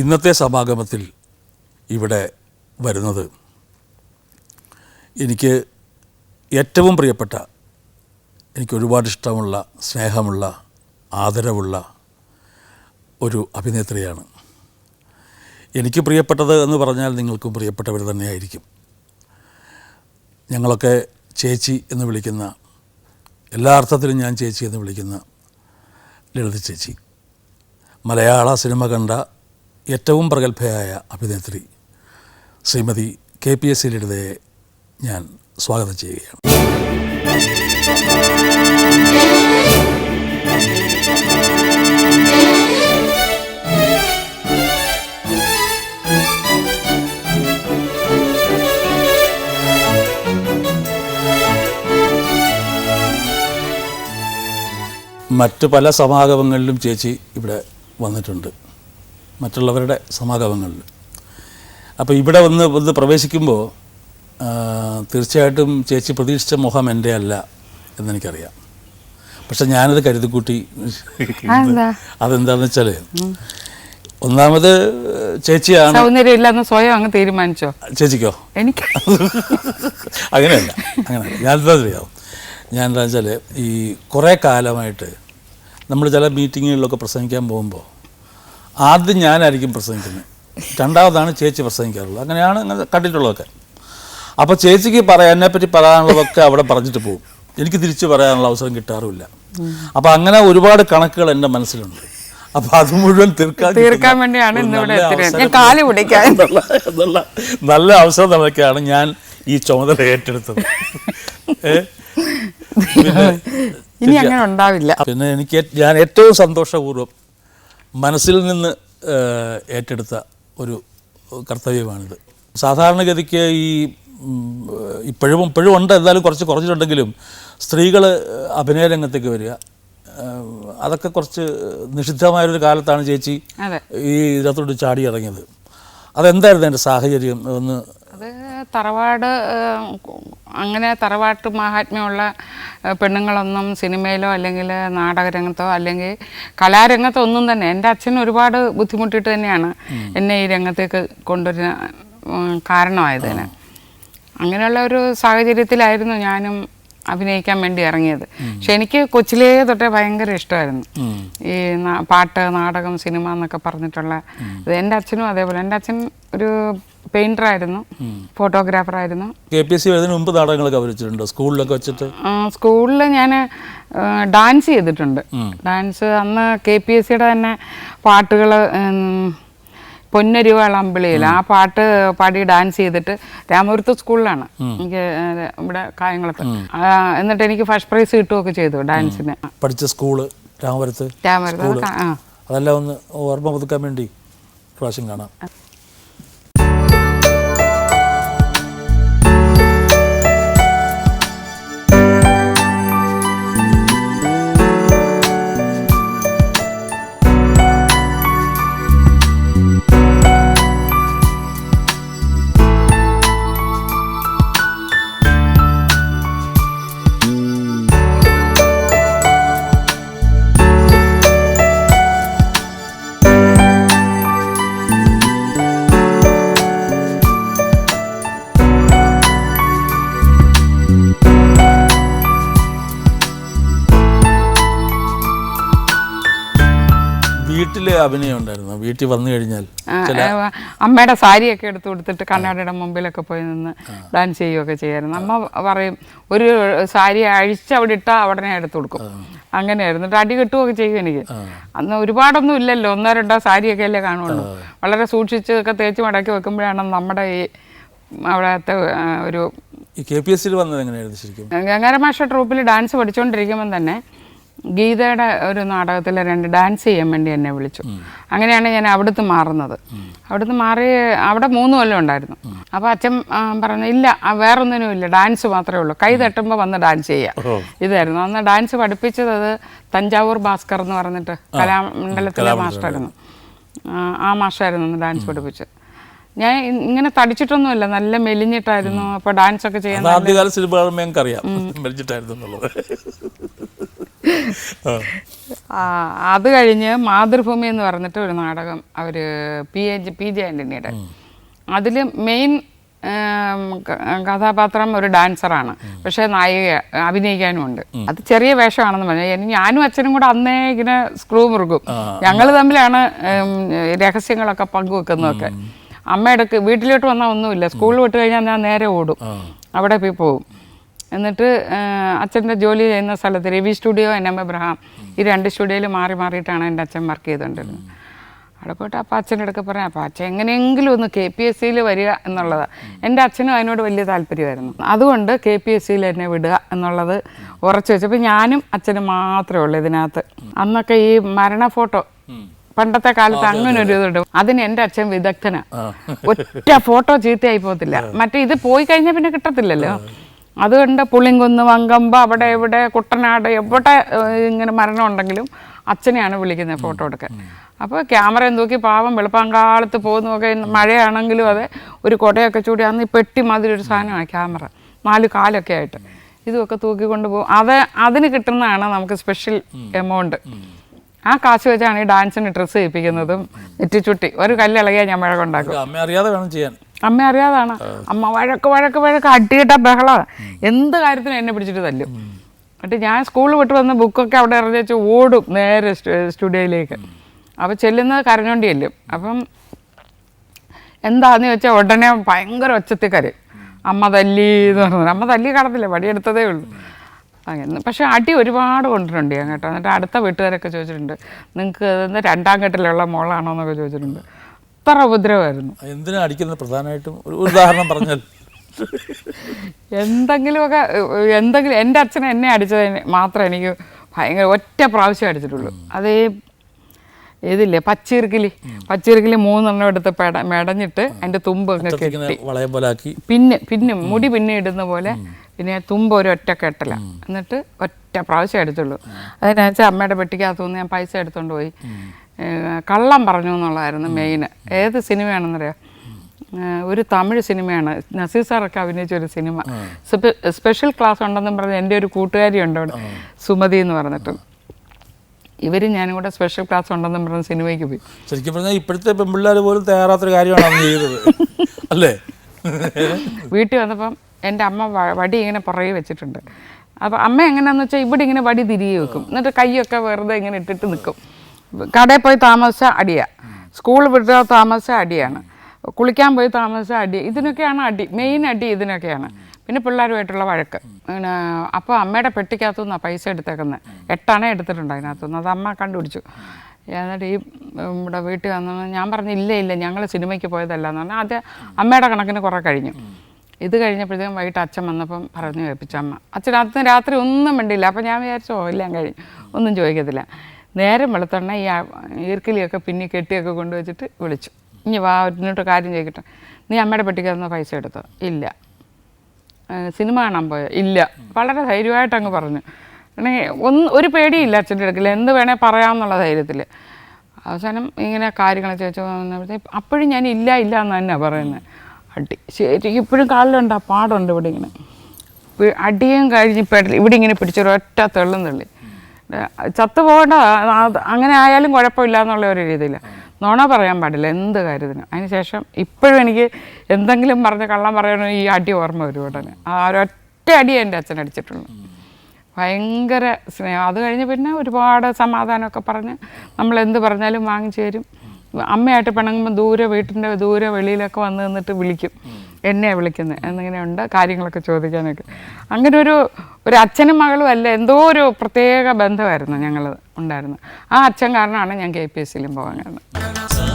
ഇന്നത്തെ സമാഗമത്തിൽ ഇവിടെ വരുന്നത് എനിക്ക് ഏറ്റവും പ്രിയപ്പെട്ട എനിക്ക് ഒരുപാട് ഇഷ്ടമുള്ള സ്നേഹമുള്ള ആദരവുള്ള ഒരു അഭിനേത്രിയാണ്. എനിക്ക് പ്രിയപ്പെട്ടത് എന്ന് പറഞ്ഞാൽ നിങ്ങൾക്കും പ്രിയപ്പെട്ടവർ തന്നെയായിരിക്കും. ഞങ്ങളൊക്കെ ചേച്ചി എന്ന് വിളിക്കുന്ന എല്ലാ അർത്ഥത്തിലും ഞാൻ ചേച്ചി എന്ന് വിളിക്കുന്ന ലളിത ചേച്ചി. മലയാള സിനിമ കണ്ട ഏറ്റവും പ്രഗത്ഭയായ അഭിനേത്രി Shrimati K P S C ഞാൻ സ്വാഗതം ചെയ്യുകയാണ്. മറ്റു പല സമാഗമങ്ങളിലും ചേച്ചി ഇവിടെ വന്നിട്ടുണ്ട്. മറ്റുള്ളവരുടെ സമാഗമങ്ങളിൽ അപ്പോൾ ഇവിടെ വന്ന് വന്ന് പ്രവേശിക്കുമ്പോൾ തീർച്ചയായിട്ടും ചേച്ചി പ്രതീക്ഷിച്ച മുഖം എന്റെ അല്ല എന്നെനിക്കറിയാം. പക്ഷെ ഞാനത് കരുതിക്കൂട്ടി. അതെന്താ? അതെന്താണെന്ന് വെച്ചാൽ ഒന്നാമത് ചേച്ചിയാണ് സൗന്ദര്യം സ്വയം അങ്ങ് തീരുമാനിച്ചോ? ചേച്ചിക്കോ? എനിക്ക് അങ്ങനെയല്ല അങ്ങനെ ഞാൻ എന്താ അറിയാവും ഞാൻ എന്താ വെച്ചാൽ ഈ കുറേ കാലമായിട്ട് നമ്മൾ ചില മീറ്റിങ്ങുകളിലൊക്കെ പ്രസംഗിക്കാൻ പോകുമ്പോൾ ആദ്യം ഞാനായിരിക്കും പ്രസംഗിക്കുന്നത്. രണ്ടാമതാണ് ചേച്ചി പ്രസംഗിക്കാറുള്ളത്. അങ്ങനെയാണ് അങ്ങനെ കണ്ടിട്ടുള്ളതൊക്കെ. അപ്പോൾ ചേച്ചിക്ക് പറയാൻ എന്നെപ്പറ്റി പറയാനുള്ളതൊക്കെ അവിടെ പറഞ്ഞിട്ട് പോകും. എനിക്ക് തിരിച്ചു പറയാനുള്ള അവസരം കിട്ടാറുമില്ല. അപ്പോൾ അങ്ങനെ ഒരുപാട് കണക്കുകൾ എന്റെ മനസ്സിലുണ്ട്. അപ്പോൾ അത് മുഴുവൻ തീർക്കാൻ തീർക്കാൻ വേണ്ടിയാണ് നല്ല അവസരം. എന്നുള്ള നല്ല നിലയ്ക്കാണ് ഞാൻ ഈ ചുമതല ഏറ്റെടുത്തത്? ഇനി അങ്ങനെ ഉണ്ടാവില്ല. പിന്നെ എനിക്ക് ഞാൻ ഏറ്റവും സന്തോഷപൂർവം മനസ്സിൽ നിന്ന് ഏറ്റെടുത്ത ഒരു കർത്തവ്യമാണിത്. സാധാരണഗതിക്ക് ഈ ഇപ്പോഴും ഇപ്പോഴും ഉണ്ട് എന്തായാലും കുറച്ച് കുറച്ചിട്ടുണ്ടെങ്കിലും സ്ത്രീകൾ അഭിനയ രംഗത്തേക്ക് വരിക അതൊക്കെ കുറച്ച് നിഷിദ്ധമായൊരു കാലത്താണ് ചേച്ചി ഈ ഇതിനകത്തോട്ട് ചാടി ഇറങ്ങിയത്. അതെന്തായിരുന്നു എന്റെ സാഹചര്യം? ഒന്ന് തറവാട് അങ്ങനെ തറവാട്ട് മഹാത്മ്യമുള്ള പെണ്ണുങ്ങളൊന്നും സിനിമയിലോ അല്ലെങ്കിൽ നാടകരംഗത്തോ അല്ലെങ്കിൽ കലാരംഗത്തോ ഒന്നും തന്നെ. എന്റെ അച്ഛൻ ഒരുപാട് ബുദ്ധിമുട്ടിയിട്ട് തന്നെയാണ് എന്നെ ഈ രംഗത്തേക്ക് കൊണ്ടുവരുന്ന കാരണമായതിന് അങ്ങനെയുള്ള ഒരു സാഹചര്യത്തിലായിരുന്നു ഞാനും അഭിനയിക്കാൻ വേണ്ടി ഇറങ്ങിയത്. പക്ഷെ എനിക്ക് കൊച്ചിലേ തൊട്ടേ ഭയങ്കര ഇഷ്ടമായിരുന്നു. ഈ പാട്ട് നാടകം സിനിമ എന്നൊക്കെ പറഞ്ഞിട്ടുള്ള ഇത്. എന്റെ അച്ഛനും അതേപോലെ. എന്റെ അച്ഛൻ ഒരു പെയിന്റർ ആയിരുന്നു. ഫോട്ടോഗ്രാഫർ ആയിരുന്നു. കെ പി എസ് സി മുമ്പ് നാടകങ്ങളൊക്കെ അഭിനയിച്ചിട്ടുണ്ടോ സ്കൂളിലൊക്കെ വെച്ചിട്ട്? സ്കൂളിൽ ഞാൻ ഡാൻസ് ചെയ്തിട്ടുണ്ട്. ഡാൻസ് അന്ന് കെ പി എസ് സിയുടെ തന്നെ പാട്ടുകൾ പൊന്നരുവാൾ അമ്പിളിയിൽ ആ പാട്ട് പാടി ഡാൻസ് ചെയ്തിട്ട് രാമപുരത്ത് സ്കൂളിലാണ്. എനിക്ക് ഇവിടെ കായംകുളത്ത് എന്നിട്ട് എനിക്ക് ഫസ്റ്റ് പ്രൈസ് കിട്ടുകയൊക്കെ ചെയ്തു ഡാൻസിന്. പഠിച്ച സ്കൂൾ രാമപുരത്ത് രാമപുരത്ത് അത് അതെല്ലാം ഒന്ന് ഓർമ്മ പുതുക്കാൻ വേണ്ടി പ്രാവശ്യം കാണാം. വീട്ടിൽ അഭിനയം ഉണ്ടായിരുന്നു. വീട്ടിൽ വന്നു കഴിഞ്ഞാൽ അമ്മയുടെ സാരിയൊക്കെ എടുത്തു കൊടുത്തിട്ട് കണ്ണാടിയുടെ മുമ്പിലൊക്കെ പോയി നിന്ന് ഡാൻസ് ചെയ്യുകയൊക്കെ ചെയ്യായിരുന്നു. അമ്മ പറയും ഒരു സാരി അഴിച്ച് അവിടെ ഇട്ടാൽ ഉടനെ എടുത്തു കൊടുക്കും. അങ്ങനെയായിരുന്നു. എന്നിട്ട് അടി കിട്ടുകയൊക്കെ ചെയ്യും എനിക്ക്. അന്ന് ഒരുപാടൊന്നും ഇല്ലല്ലോ. ഒന്നോ രണ്ടോ സാരിയൊക്കെ അല്ലേ കാണുള്ളൂ. വളരെ സൂക്ഷിച്ചൊക്കെ തേച്ച് മടക്കി വെക്കുമ്പോഴാണ് നമ്മുടെ ഈ അവിടത്തെ ഒരു കെ പി എസ് സിയിൽ വന്നത് എങ്ങനെയായിരുന്നു ശരിക്കും? ഗംഗാര മാഷ ട്രൂപ്പിൽ ഡാൻസ് പഠിച്ചുകൊണ്ടിരിക്കുമ്പം തന്നെ ഗീതയുടെ ഒരു നാടകത്തിൽ രണ്ട് ഡാൻസ് ചെയ്യാൻ വേണ്ടി എന്നെ വിളിച്ചു. അങ്ങനെയാണ് ഞാൻ അവിടുത്തെ മാറുന്നത്. അവിടുന്ന് മാറി അവിടെ മൂന്ന് കൊല്ലം ഉണ്ടായിരുന്നു. അപ്പോൾ അച്ഛൻ പറഞ്ഞു ഇല്ല വേറൊന്നിനും ഇല്ല ഡാൻസ് മാത്രമേ ഉള്ളൂ. കൈ തട്ടുമ്പോൾ വന്ന് ഡാൻസ് ചെയ്യാം. ഇതായിരുന്നു. അന്ന് ഡാൻസ് പഠിപ്പിച്ചത് അത് തഞ്ചാവൂർ ഭാസ്കർ എന്ന് പറഞ്ഞിട്ട് കലാമണ്ഡലത്തിലെ മാസ്റ്ററായിരുന്നു. ആ, ആ മാഷായിരുന്നു അന്ന് ഡാൻസ് പഠിപ്പിച്ചത്. ഞാൻ ഇങ്ങനെ തടിച്ചിട്ടൊന്നുമില്ല നല്ല മെലിഞ്ഞിട്ടായിരുന്നു. അപ്പൊ ഡാൻസ് ഒക്കെ ചെയ്യാൻ അത് ആദ്യകാല സിനിമകൾ അറിയാം എന്നുള്ളത്. ആ, അത് കഴിഞ്ഞ് മാതൃഭൂമി എന്ന് പറഞ്ഞിട്ട് ഒരു നാടകം അവർ പി എ പി ജെ ആന്റണിയുടെ അതിൽ മെയിൻ കഥാപാത്രം ഒരു ഡാൻസറാണ്. പക്ഷേ നായിക അഭിനയിക്കാനും ഉണ്ട്. അത് ചെറിയ വേഷമാണെന്ന് പറഞ്ഞു. ഞാനും അച്ഛനും കൂടെ അന്നേ ഇങ്ങനെ സ്ക്രൂ മുറുകും. ഞങ്ങൾ തമ്മിലാണ് രഹസ്യങ്ങളൊക്കെ പങ്കുവെക്കുന്നതൊക്കെ. അമ്മയിടക്ക് വീട്ടിലോട്ട് വന്നാൽ ഒന്നുമില്ല. സ്കൂളിൽ വിട്ട് കഴിഞ്ഞാൽ ഞാൻ നേരെ ഓടും. അവിടെ പോയി പോകും എന്നിട്ട് അച്ഛന്റെ ജോലി ചെയ്യുന്ന സ്ഥലത്ത് Ravi studio N M Abraham. ഈ രണ്ട് സ്റ്റുഡിയോയിൽ മാറി മാറിയിട്ടാണ് എന്റെ അച്ഛൻ വർക്ക് ചെയ്തുകൊണ്ടിരുന്നത്. അവിടെ പോയിട്ട് അപ്പം അച്ഛന്റെ അടുക്ക പറയാം അപ്പം അച്ഛൻ എങ്ങനെയെങ്കിലും ഒന്ന് കെ പി എസ് സിയിൽ വരിക എന്നുള്ളതാണ് എന്റെ അച്ഛനും അതിനോട് വലിയ താല്പര്യമായിരുന്നു. അതുകൊണ്ട് കെ പി എസ് സിയിൽ എന്നെ വിടുക എന്നുള്ളത് ഉറച്ചു വെച്ചപ്പോൾ ഞാനും അച്ഛനും മാത്രമേ ഉള്ളൂ ഇതിനകത്ത്. അന്നൊക്കെ ഈ മരണ ഫോട്ടോ പണ്ടത്തെ കാലത്ത് അങ്ങനെ ഒരു ഇതുണ്ട്. അതിന് എന്റെ അച്ഛൻ വിദഗ്ധനാ. ഒറ്റ ഫോട്ടോ ചീത്തയായി പോകത്തില്ല മറ്റേ ഇത് പോയി കഴിഞ്ഞാൽ പിന്നെ കിട്ടത്തില്ലല്ലോ. അതുകൊണ്ട് പുളിങ്കുന്ന് വങ്കമ്പ അവിടെ ഇവിടെ കുട്ടനാട് എവിടെ ഇങ്ങനെ മരണം ഉണ്ടെങ്കിലും അച്ഛനെയാണ് വിളിക്കുന്നത് ഫോട്ടോ എടുക്കാൻ. അപ്പോൾ ക്യാമറ നോക്കി പാവം വെളുപ്പാങ്കാലത്ത് പോകുന്നൊക്കെ മഴയാണെങ്കിലും അതെ ഒരു കുടയൊക്കെ ചൂടി അന്ന് പെട്ടി മാതിരി ഒരു സാധനമാണ് ക്യാമറ. നാല് കാലൊക്കെ ആയിട്ട്. ഇതുമൊക്കെ തൂക്കിക്കൊണ്ട് പോകും. അത് അതിന് കിട്ടുന്നതാണ് നമുക്ക് സ്പെഷ്യൽ എമൗണ്ട്. ആ കാശ് വെച്ചാണ് ഈ ഡാൻസിന് ഡ്രസ്സ് ചെയ്യിപ്പിക്കുന്നതും നെറ്റിച്ചുട്ടി. ഒരു കല്ലിളകിയാൽ ഞാൻ മഴ കൊണ്ടാക്കും അമ്മ അറിയാതെ വേണം ചെയ്യാൻ. അമ്മ അറിയാതാണ്. അമ്മ വഴക്ക് വഴക്ക് വഴക്ക് അടിയിട്ട ബഹള. എന്ത് കാര്യത്തിനും എന്നെ പിടിച്ചിട്ട് തല്ലും. എന്നിട്ട് ഞാൻ സ്കൂളിൽ വിട്ട് വന്ന് ബുക്കൊക്കെ അവിടെ ഇറങ്ങി വെച്ച് ഓടും നേരെ സ്റ്റുഡിയോയിലേക്ക്. അപ്പോൾ ചെല്ലുന്നത് കരഞ്ഞോണ്ടി ചെല്ലും. അപ്പം എന്താന്ന് ചോദിച്ചാൽ ഉടനെ ഭയങ്കര ഒച്ചത്തിൽ കരയും അമ്മ തല്ലി എന്ന് പറഞ്ഞു. അമ്മ തല്ലി കടത്തില്ല വടിയെടുത്തതേ ഉള്ളൂ. അങ്ങനെ. പക്ഷേ അടി ഒരുപാട് കൊണ്ടിട്ടുണ്ട് ഞാൻ കേട്ടോ. എന്നിട്ട് അടുത്ത വീട്ടുകാരൊക്കെ ചോദിച്ചിട്ടുണ്ട് നിങ്ങൾക്ക് രണ്ടാം കെട്ടിലുള്ള മോളാണോ എന്നൊക്കെ ചോദിച്ചിട്ടുണ്ട്. അത്ര ഉപദ്രവമായിരുന്നു. എന്തിനാ അടിക്കുന്നത്? പ്രധാനമായിട്ടും ഒരു ഉദാഹരണം പറഞ്ഞാൽ. എന്തെങ്കിലുമൊക്കെ എന്തെങ്കിലും എന്റെ അച്ഛൻ എന്നെ അടിച്ചത് മാത്രമേ എനിക്ക് ഭയങ്കര ഒറ്റ പ്രാവശ്യം അടിച്ചിട്ടുള്ളൂ. അതേ ഇതില്ലേ പച്ചീർക്കിലി. പച്ചീർക്കിലി മൂന്നെണ്ണം എടുത്ത് പെട മെടഞ്ഞിട്ട് അതിന്റെ തുമ്പ് അങ്ങ് കെട്ടി. പിന്നെ പിന്നെ മുടി പിന്നെ ഇടുന്ന പോലെ പിന്നെ തുമ്പ് ഒരു ഒറ്റ കെട്ടല. എന്നിട്ട് ഒറ്റ പ്രാവശ്യം എടുത്തുള്ളൂ. അതിനകത്ത് അമ്മയുടെ പെട്ടിക്കകത്തുനിന്ന് ഞാൻ പൈസ എടുത്തുകൊണ്ട് പോയി. കള്ളം പറഞ്ഞു എന്നുള്ളതായിരുന്നു മെയിൻ ഏത് സിനിമയാണെന്നറിയാം? ഒരു തമിഴ് സിനിമയാണ്. നസീർ സാറൊക്കെ അഭിനയിച്ച ഒരു സിനിമ. സ്പെ- സ്പെഷ്യൽ ക്ലാസ് ഉണ്ടെന്നും പറഞ്ഞ് എന്റെ ഒരു കൂട്ടുകാരി ഉണ്ട് അവിടെ. സുമതി എന്ന് പറഞ്ഞിട്ട്. ഇവരും ഞാനും കൂടെ സ്പെഷ്യൽ ക്ലാസ് ഉണ്ടെന്നും പറഞ്ഞ് സിനിമയ്ക്ക് പോയി. ശരിക്കും പറഞ്ഞാൽ ഇപ്പോഴത്തെ പെൺപിള്ളേർ പോലും തയ്യാറാത്തൊരു കാര്യമാണ് ചെയ്തത്. അല്ലേ? വീട്ടിൽ വന്നപ്പം എന്റെ അമ്മ വടി ഇങ്ങനെ പുറകെ വെച്ചിട്ടുണ്ട്. അപ്പോൾ അമ്മ എങ്ങനെയാണെന്ന് വെച്ചാൽ ഇവിടെ ഇങ്ങനെ വടി തിരികെ വെക്കും. എന്നിട്ട് കൈയൊക്കെ വെറുതെ ഇങ്ങനെ ഇട്ടിട്ട് നിൽക്കും കടയിൽ പോയി താമസിച്ച അടിയാ. സ്കൂൾ വിടുക താമസിച്ച അടിയാണ്. കുളിക്കാൻ പോയി താമസിച്ച അടി. ഇതിനൊക്കെയാണ് അടി. മെയിൻ അടി ഇതിനൊക്കെയാണ്. പിന്നെ പിള്ളേരുമായിട്ടുള്ള വഴക്ക്. പിന്നെ അപ്പോൾ അമ്മയുടെ പെട്ടിക്കകത്തു നിന്നാണ് പൈസ എടുത്തേക്കുന്നത് എട്ടാണേ എടുത്തിട്ടുണ്ട് അതിനകത്തുനിന്ന്. അത് അമ്മ കണ്ടുപിടിച്ചു. എന്നിട്ട് ഈ ഇവിടെ വീട്ടിൽ വന്നു ഞാൻ പറഞ്ഞില്ല ഇല്ല ഞങ്ങൾ സിനിമയ്ക്ക് പോയതല്ല എന്ന് പറഞ്ഞാൽ അത് അമ്മയുടെ കണക്കിന് കുറേ കഴിഞ്ഞു. ഇത് കഴിഞ്ഞപ്പോഴത്തേക്കും വൈകിട്ട് അച്ഛൻ വന്നപ്പം പറഞ്ഞു കേൾപ്പിച്ചു അമ്മ അച്ഛൻ അന്ന് രാത്രി ഒന്നും മിണ്ടില്ല അപ്പം ഞാൻ വിചാരിച്ചു ഓ എല്ലാം കഴിഞ്ഞു ഒന്നും ചോദിക്കത്തില്ല. നേരം വെളുത്തണ്ണ ഈ ഈർക്കിലിയൊക്കെ പിന്നി കെട്ടിയൊക്കെ കൊണ്ടുവച്ചിട്ട് വിളിച്ചു. ഇനി വാ എന്നിട്ട് കാര്യം ചോദിക്കട്ടെ. നീ അമ്മയുടെ പെട്ടിക്ക് പെട്ടിക്കകത്ത് പൈസ എടുത്തോ? ഇല്ല. സിനിമ കാണാൻ പോയോ? ഇല്ല. വളരെ ധൈര്യമായിട്ട് അങ്ങ് പറഞ്ഞു. ഒന്ന് ഒരു പേടിയില്ല അച്ഛന്റെ അടുക്കൽ. എന്ത് വേണേൽ പറയാമെന്നുള്ള ധൈര്യത്തിൽ അവസാനം ഇങ്ങനെ കാര്യങ്ങൾ ചോദിച്ചു അപ്പോഴും ഞാൻ ഇല്ല ഇല്ല എന്ന് തന്നെയാണ് പറയുന്നത് അടി. ശരി ഇപ്പോഴും കാലിലുണ്ട് ആ പാടുണ്ട് ഇവിടെ ഇങ്ങനെ. അടിയും കഴിഞ്ഞ് പെടൽ ഇവിടെ ഇങ്ങനെ പിടിച്ചൊരു ഒറ്റ തെള്ളും തള്ളി. ചത്തു പോകേണ്ട അങ്ങനെ ആയാലും കുഴപ്പമില്ല എന്നുള്ള ഒരു രീതിയിൽ നോണ പറയാൻ പാടില്ല എന്ത് കാര്യത്തിനും. അതിന് ശേഷം ഇപ്പോഴും എനിക്ക് എന്തെങ്കിലും പറഞ്ഞ് കള്ളം പറയണമെങ്കിൽ ഈ അടി ഓർമ്മ വരും ഉടനെ. ആ ഒരൊറ്റ അടി എന്റെ അച്ഛൻ അടിച്ചിട്ടുള്ളൂ ഭയങ്കര സ്നേഹം. അത് കഴിഞ്ഞ് പിന്നെ ഒരുപാട് സമാധാനമൊക്കെ പറഞ്ഞ് നമ്മൾ എന്ത് പറഞ്ഞാലും വാങ്ങിച്ചു തരും. അമ്മയായിട്ട് പിണങ്ങുമ്പോൾ ദൂരെ വീട്ടിന്റെ ദൂരെ വെളിയിലൊക്കെ വന്ന് നിന്നിട്ട് വിളിക്കും. എന്നെയാണ് വിളിക്കുന്നത് എന്നിങ്ങനെയുണ്ട് കാര്യങ്ങളൊക്കെ ചോദിക്കാനൊക്കെ. അങ്ങനെ ഒരു ഒരു അച്ഛനും മകളും അല്ല എന്തോ ഒരു പ്രത്യേക ബന്ധമായിരുന്നു ഞങ്ങൾ ഉണ്ടായിരുന്നത്. ആ അച്ഛൻ കാരണമാണ് ഞാൻ കെ പി എസ് സിയിലും പോകാൻ കാരണം.